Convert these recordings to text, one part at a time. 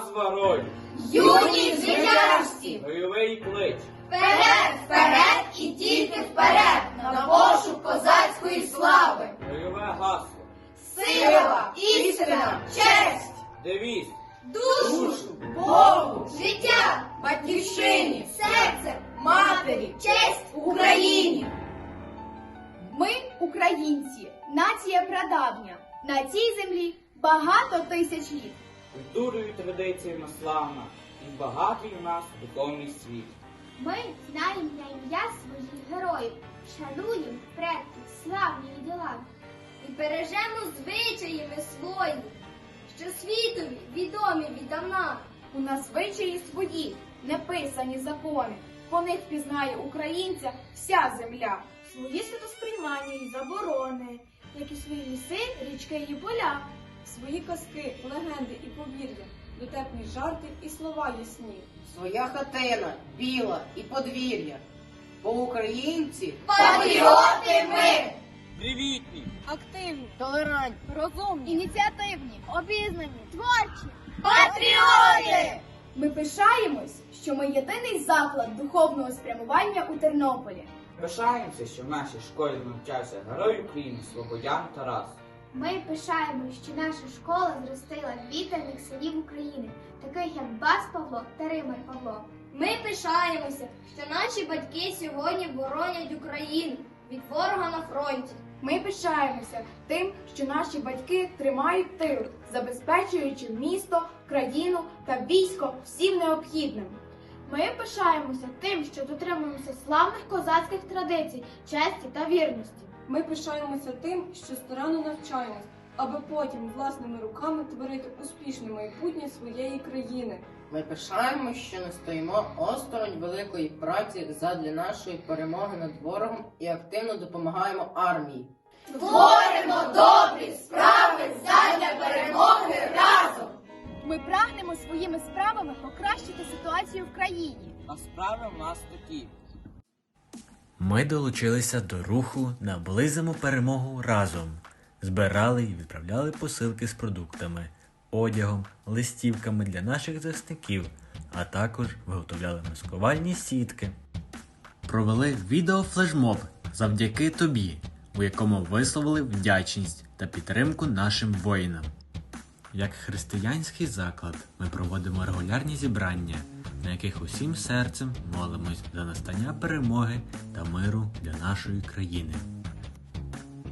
Назва роль, Юні звитяжці! бойовий клич, Вперед, вперед і тільки вперед! На пошук козацької слави! бойове гасло, Сила, істина, честь! девіз, Душу, Богу, життя, батьківщині, серце, матері, честь Україні! Ми українці, нація прадавня. На цій землі багато тисяч літ. Культурою традиціями славна, і багатий у нас духовний світ. Ми знаємо на ім'я своїх героїв, шануємо предків славні діла. І бережемо звичаями свої, що світові відомі віддавна. У нас звичаї свої, неписані закони. По них пізнає українця вся земля. Свої святосприймання і заборони, як і свої ліси, річки і поля. Казки, легенди і повір'я, дотепні жарти і слова ясні. Своя хатина, біла і подвір'я. Бо українці Патріоти ми! Привітні! Активні, толерантні. розумні, Ініціативні, обізнані, творчі. Патріоти! Ми пишаємось, що ми єдиний заклад духовного спрямування у Тернополі. Пишаємося, що в нашій школі навчався герой України Слободян Тарас. Ми пишаємо, що наша школа зростила вітряних синів України, таких як Бас Павло та Римар Павло. Ми пишаємося, що наші батьки сьогодні боронять Україну від ворога на фронті. Ми пишаємося тим, що наші батьки тримають тил, забезпечуючи місто, країну та військо всім необхідним. Ми пишаємося тим, що дотримуємося славних козацьких традицій, честі та вірності. Ми пишаємося тим, що старанно навчаємось, аби потім власними руками творити успішне майбутнє своєї країни. Ми пишаємо, що не стоїмо осторонь великої праці задля нашої перемоги над ворогом і активно допомагаємо армії. Творимо добрі справи задля перемоги разом! Ми прагнемо своїми справами покращити ситуацію в країні. А справи в нас такі. Ми долучилися до руху Наблизимо перемогу разом. Збирали і відправляли посилки з продуктами, одягом, листівками для наших захисників, а також виготовляли маскувальні сітки. Провели відеофлешмоб завдяки тобі, у якому висловили вдячність та підтримку нашим воїнам. Як християнський заклад, ми проводимо регулярні зібрання, на яких усім серцем молимось за настання перемоги та миру для нашої країни.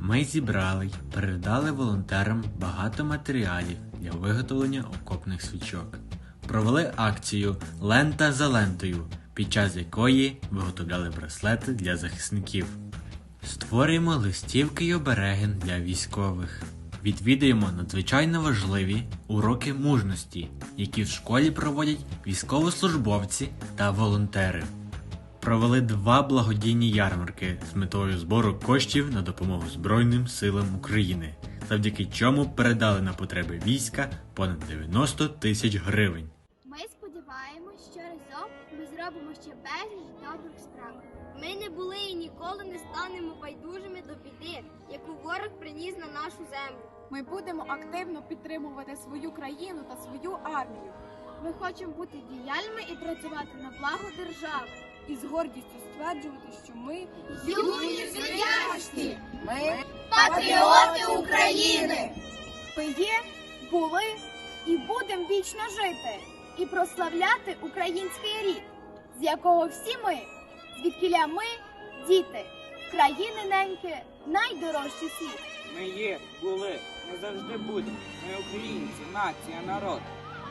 Ми зібрали й передали волонтерам багато матеріалів для виготовлення окопних свічок. Провели акцію Лента за лентою, під час якої виготовляли браслети для захисників. Створюємо листівки й обереги для військових. Відвідаємо надзвичайно важливі уроки мужності, які в школі проводять військовослужбовці та волонтери. Провели два благодійні ярмарки з метою збору коштів на допомогу Збройним силам України, завдяки чому передали на потреби війська понад 90 тисяч гривень. Ми зробимо ще безліч добрих справ. Ми не були і ніколи не станемо байдужими до біди, яку ворог приніс на нашу землю. Ми будемо активно підтримувати свою країну та свою армію. Ми хочемо бути діяльними і працювати на благо держави. І з гордістю стверджувати, що ми Юні звитяжці! Ми Патріоти України! Ми є, були і будемо вічно жити і прославляти український рід, з якого всі ми, звідкіля ми, діти, країни неньки, найдорожчий світ. Ми є, були, ми завжди будемо. Ми українці, нація, народ.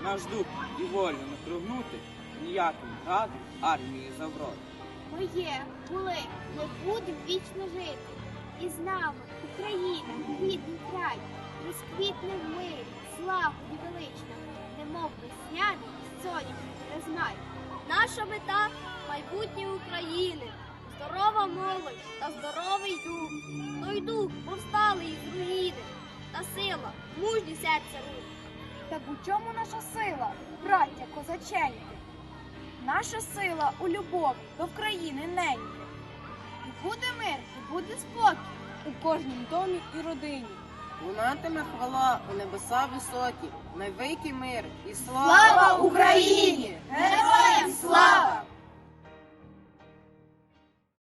Наш дух і волю не прогнути ніяким ради армії заврод. Ми є, були, ми будемо вічно жити. І з нами Україна, рідний край, розквітне в мирі, славу і велично, немов весняний сонячний розмай. Наша мета майбутнє України, здорова молодь та здоровий дух. Той дух повсталий із руїни, та сила, мужні серця рук. Так у чому наша сила, браття козаченьки? Наша сила у любові до країни неньки. І буде мир, і буде спокій. у кожнім домі і родині. Лунатиме хвала у небеса високі, найвикий мир і слава Україні! Героям слава!